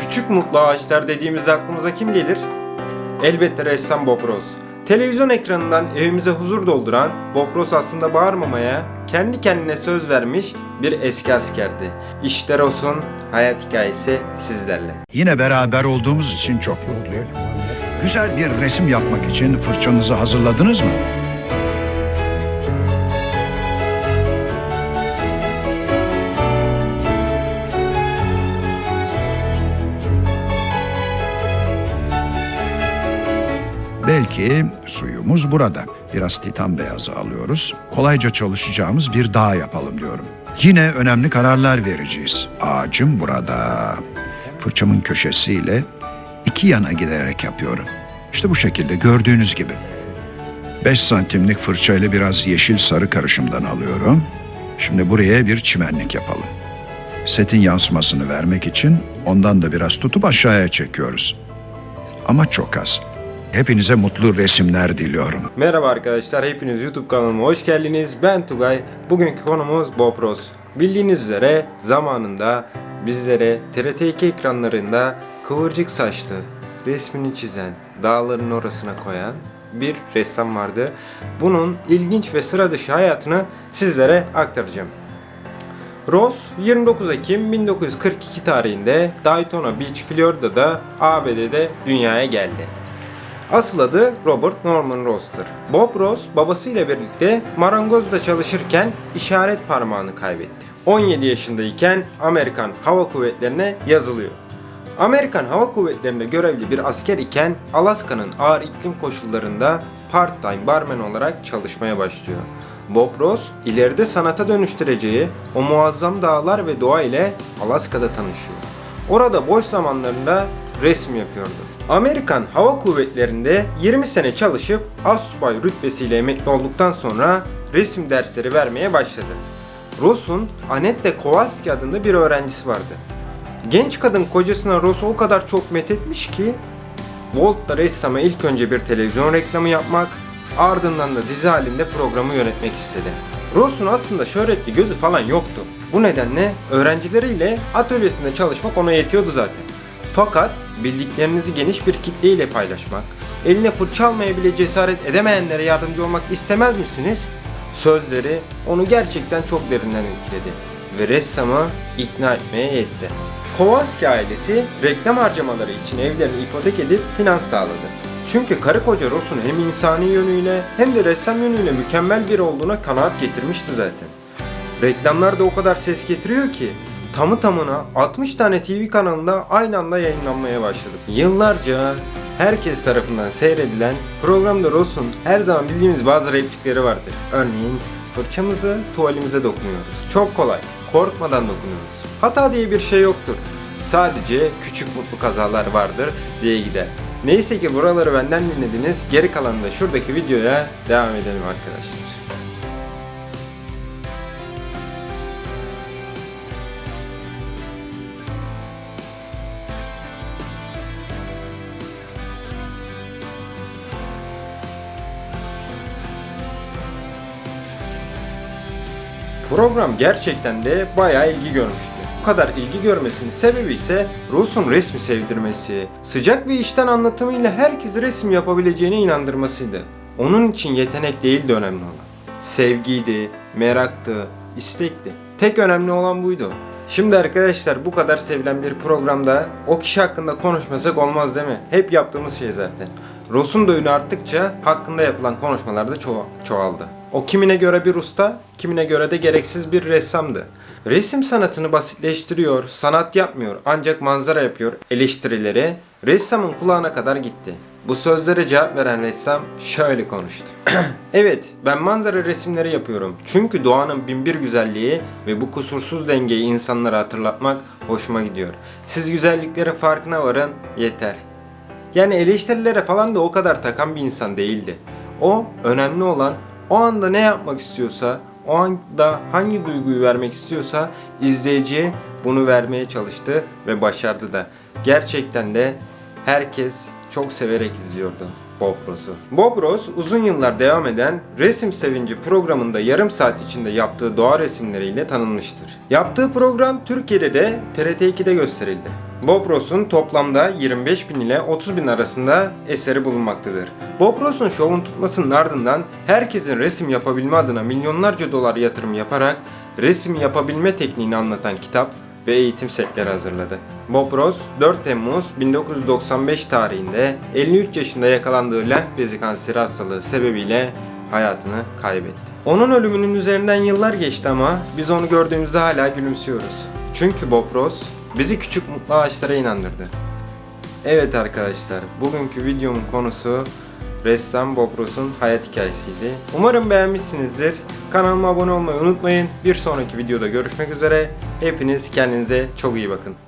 Küçük mutlu ağaçlar dediğimizde aklımıza kim gelir? Elbette ressam Bob Ross. Televizyon ekranından evimize huzur dolduran Bob Ross aslında bağırmamaya, kendi kendine söz vermiş bir eski askerdi. İşte Ross'un hayat hikayesi sizlerle. Yine beraber olduğumuz için çok mutluyum. Güzel bir resim yapmak için fırçanızı hazırladınız mı? Belki suyumuz burada. Biraz titan beyazı alıyoruz. Kolayca çalışacağımız bir dağ yapalım diyorum. Yine önemli kararlar vereceğiz. Ağacım burada. Fırçamın köşesiyle iki yana giderek yapıyorum. İşte bu şekilde gördüğünüz gibi. 5 santimlik fırçayla biraz yeşil sarı karışımdan alıyorum. Şimdi buraya bir çimenlik yapalım. Setin yansımasını vermek için ondan da biraz tutup aşağıya çekiyoruz. Ama çok az. Hepinize mutlu resimler diliyorum. Merhaba arkadaşlar, hepiniz YouTube kanalıma hoş geldiniz. Ben Tugay. Bugünkü konumuz Bob Ross. Bildiğiniz üzere zamanında bizlere TRT2 ekranlarında kıvırcık saçlı, resmini çizen, dağların orasına koyan bir ressam vardı. Bunun ilginç ve sıra dışı hayatını sizlere aktaracağım. Ross 29 Ekim 1942 tarihinde Daytona Beach, Florida'da ABD'de dünyaya geldi. Asıl adı Robert Norman Ross'tur. Bob Ross babasıyla birlikte marangozda çalışırken işaret parmağını kaybetti. 17 yaşındayken Amerikan Hava Kuvvetleri'ne yazılıyor. Amerikan Hava Kuvvetleri'nde görevli bir asker iken Alaska'nın ağır iklim koşullarında part-time barmen olarak çalışmaya başlıyor. Bob Ross ileride sanata dönüştüreceği o muazzam dağlar ve doğa ile Alaska'da tanışıyor. Orada boş zamanlarında resim yapıyordu. Amerikan Hava Kuvvetleri'nde 20 sene çalışıp astsubay rütbesiyle emekli olduktan sonra resim dersleri vermeye başladı. Ross'un Annette Kowalski adında bir öğrencisi vardı. Genç kadın kocasına Ross'u o kadar çok methetmiş ki Walt'la ressama ilk önce bir televizyon reklamı yapmak, ardından da dizi halinde programı yönetmek istedi. Ross'un aslında şöhretli gözü falan yoktu. Bu nedenle öğrencileriyle atölyesinde çalışmak ona yetiyordu zaten. Fakat bildiklerinizi geniş bir kitle ile paylaşmak, eline fırça almaya bile cesaret edemeyenlere yardımcı olmak istemez misiniz? Sözleri onu gerçekten çok derinden etkiledi ve ressamı ikna etmeye yetti. Kowalski ailesi reklam harcamaları için evlerini ipotek edip finans sağladı. Çünkü karı koca Ross'un hem insani yönüyle hem de ressam yönüyle mükemmel biri olduğuna kanaat getirmişti zaten. Reklamlar da o kadar ses getiriyor ki tamı tamına 60 tane TV kanalında aynı anda yayınlanmaya başladı. Yıllarca herkes tarafından seyredilen programda Ross'un her zaman bildiğimiz bazı replikleri vardır. Örneğin fırçamızı tuvalimize dokunuyoruz. Çok kolay, korkmadan dokunuyoruz. Hata diye bir şey yoktur. Sadece küçük mutlu kazalar vardır diye gider. Neyse ki buraları benden dinlediniz. Geri kalanında da şuradaki videoya devam edelim arkadaşlar. Program gerçekten de bayağı ilgi görmüştü. Bu kadar ilgi görmesinin sebebi ise Rus'un resmi sevdirmesi, sıcak ve işten anlatımıyla herkes resim yapabileceğine inandırmasıydı. Onun için yetenek değildi önemli olan. Sevgiydi, meraktı, istekti. Tek önemli olan buydu. Şimdi arkadaşlar bu kadar sevilen bir programda o kişi hakkında konuşmasak olmaz değil mi? Hep yaptığımız şey zaten. Ross'un da ünü arttıkça hakkında yapılan konuşmalar da ço- çoğaldı. O kimine göre bir usta, kimine göre de gereksiz bir ressamdı. Resim sanatını basitleştiriyor, sanat yapmıyor ancak manzara yapıyor eleştirileri ressamın kulağına kadar gitti. Bu sözlere cevap veren ressam şöyle konuştu. evet ben manzara resimleri yapıyorum. Çünkü doğanın binbir güzelliği ve bu kusursuz dengeyi insanlara hatırlatmak hoşuma gidiyor. Siz güzelliklerin farkına varın yeter. Yani eleştirilere falan da o kadar takan bir insan değildi. O önemli olan o anda ne yapmak istiyorsa, o anda hangi duyguyu vermek istiyorsa izleyiciye bunu vermeye çalıştı ve başardı da. Gerçekten de herkes çok severek izliyordu Bob Ross'u. Bob Ross uzun yıllar devam eden Resim Sevinci programında yarım saat içinde yaptığı doğa resimleriyle tanınmıştır. Yaptığı program Türkiye'de de TRT2'de gösterildi. Bob Ross'un toplamda 25 bin ile 30 bin arasında eseri bulunmaktadır. Bob Ross'un şovun tutmasının ardından herkesin resim yapabilme adına milyonlarca dolar yatırım yaparak resim yapabilme tekniğini anlatan kitap ve eğitim setleri hazırladı. Bob Ross 4 Temmuz 1995 tarihinde 53 yaşında yakalandığı lenf bezi kanseri hastalığı sebebiyle hayatını kaybetti. Onun ölümünün üzerinden yıllar geçti ama biz onu gördüğümüzde hala gülümsüyoruz. Çünkü Bob Ross bizi küçük mutlu ağaçlara inandırdı. Evet arkadaşlar, bugünkü videomun konusu ressam Bob Ross'un hayat hikayesiydi. Umarım beğenmişsinizdir. Kanalıma abone olmayı unutmayın. Bir sonraki videoda görüşmek üzere. Hepiniz kendinize çok iyi bakın.